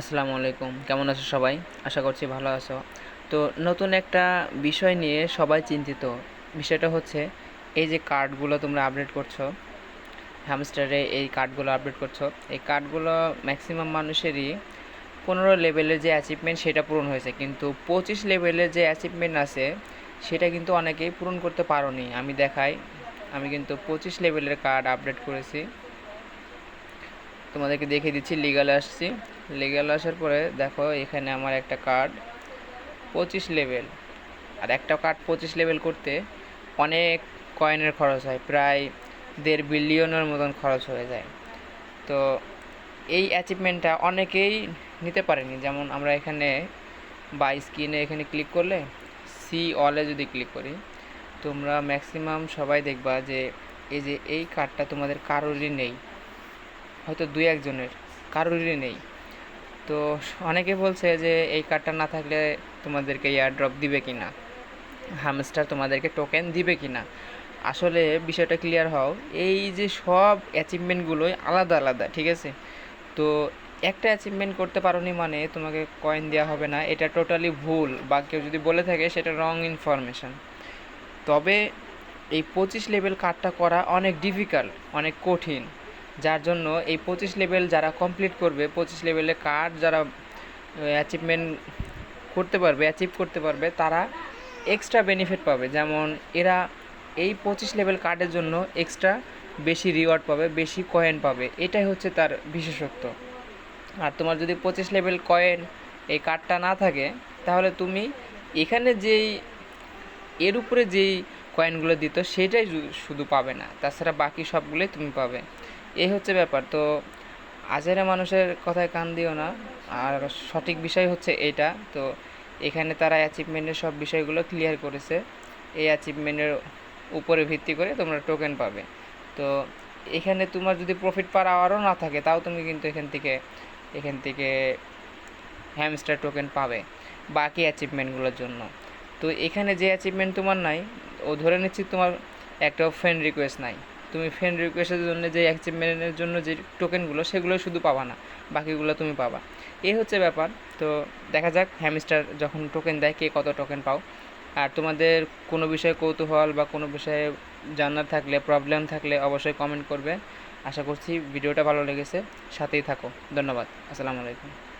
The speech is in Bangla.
আসসালামু আলাইকুম। কেমন আছো সবাই? আশা করছি ভালো আছো। তো নতুন একটা বিষয় নিয়ে সবাই চিন্তিত। বিষয়টা হচ্ছে, এই যে কার্ডগুলো তোমরা আপডেট করছ হ্যামস্টারে এই কার্ডগুলো আপডেট করছ, এই কার্ডগুলো ম্যাক্সিমাম মানুষেরই পনেরো লেভেলের যে অ্যাচিভমেন্ট সেটা পূরণ হয়েছে। কিন্তু পঁচিশ লেভেলের যে অ্যাচিভমেন্ট আছে, সেটা কিন্তু অনেকেই পূরণ করতে পারোনি। আমি দেখাই, আমি কিন্তু পঁচিশ লেভেলের কার্ড আপডেট করেছি। তোমাদেরকে দেখিয়ে দিচ্ছি লিগালে আসছি। লিগাল আসার পরে দেখো, এখানে আমার একটা কার্ড পঁচিশ লেভেল আর একটা কার্ড পঁচিশ লেভেল করতে অনেক কয়েনের খরচ হয়, প্রায় দেড় বিলিয়নের মতন খরচ হয়ে যায়। তো এই অ্যাচিভমেন্টটা অনেকেই নিতে পারেনি। যেমন আমরা এখানে বা স্ক্রিনে এখানে ক্লিক করলে সি অলে যদি ক্লিক করি, তোমরা ম্যাক্সিমাম সবাই দেখবা যে, এই যে এই কার্ডটা তোমাদের কারোরই নেই। হয়তো দুই একজনের, কারোরই নেই। তো অনেকে বলছে যে, এই কার্ডটা না থাকলে তোমাদেরকে এয়ার ড্রপ দিবে কি না হামস্টার তোমাদেরকে টোকেন দিবে কি না আসলে বিষয়টা ক্লিয়ার হও, এই যে সব অ্যাচিভমেন্টগুলোই আলাদা আলাদা, ঠিক আছে? তো একটা অ্যাচিভমেন্ট করতে পারোনি মানে তোমাকে কয়েন দেওয়া হবে না, এটা টোটালি ভুল বা কেউ যদি বলে থাকে সেটা রং ইনফরমেশন তবে এই পঁচিশ লেভেল কার্ডটা করা অনেক ডিফিকাল্ট অনেক কঠিন। যার জন্য এই পঁচিশ লেভেল যারা কমপ্লিট করবে, পঁচিশ লেভেলে কার্ড যারা অ্যাচিভমেন্ট করতে পারবে অ্যাচিভ করতে পারবে, তারা এক্সট্রা বেনিফিট পাবে। যেমন এরা এই পঁচিশ লেভেল কার্ডের জন্য এক্সট্রা বেশি রিওয়ার্ড পাবে, বেশি কয়েন পাবে। এটাই হচ্ছে তার বিশেষত্ব। আর তোমার যদি পঁচিশ লেভেল কয়েন এই কার্ডটা না থাকে, তাহলে তুমি এখানে যেই, এর উপরে যেই কয়েনগুলো দিত, সেটাই শুধু পাবে না। তাছাড়া বাকি সবগুলোই তুমি পাবে। এই হচ্ছে ব্যাপার। তো আজেরা মানুষের কথায় কান দিও না। আর সঠিক বিষয় হচ্ছে এটা। তো এখানে তারা অ্যাচিভমেন্টের সব বিষয়গুলো ক্লিয়ার করেছে। এই অ্যাচিভমেন্টের উপরে ভিত্তি করে তোমরা টোকেন পাবে। তো এখানে তোমার যদি প্রফিট পার আওয়ারও না থাকে, তাও তুমি কিন্তু এখান থেকে এখান থেকে হ্যামস্টার টোকেন পাবে বাকি অ্যাচিভমেন্টগুলোর জন্য। তো এখানে যে অ্যাচিভমেন্ট তোমার নাই, ও ধরে নিচ্ছি তোমার একটা ফ্রেন্ড রিকোয়েস্ট নাই। তুমি ফ্রেন্ড রিকোয়েস্টের জন্য যে অ্যাচিভমেন্টের জন্য যে টোকেনগুলো সেগুলো শুধু পাবা না, বাকিগুলো তুমি পাবা। এই হচ্ছে ব্যাপার। তো দেখা যাক হ্যামস্টার যখন টোকেন দেয়, কে কত টোকেন পাও। আর তোমাদের কোনো বিষয়ে কৌতূহল বা কোনো বিষয়ে জানার থাকলে প্রবলেম থাকলে অবশ্যই কমেন্ট করবে। আশা করছি ভিডিওটা ভালো লেগেছে। সাথেই থাকো। ধন্যবাদ। আসসালামু আলাইকুম।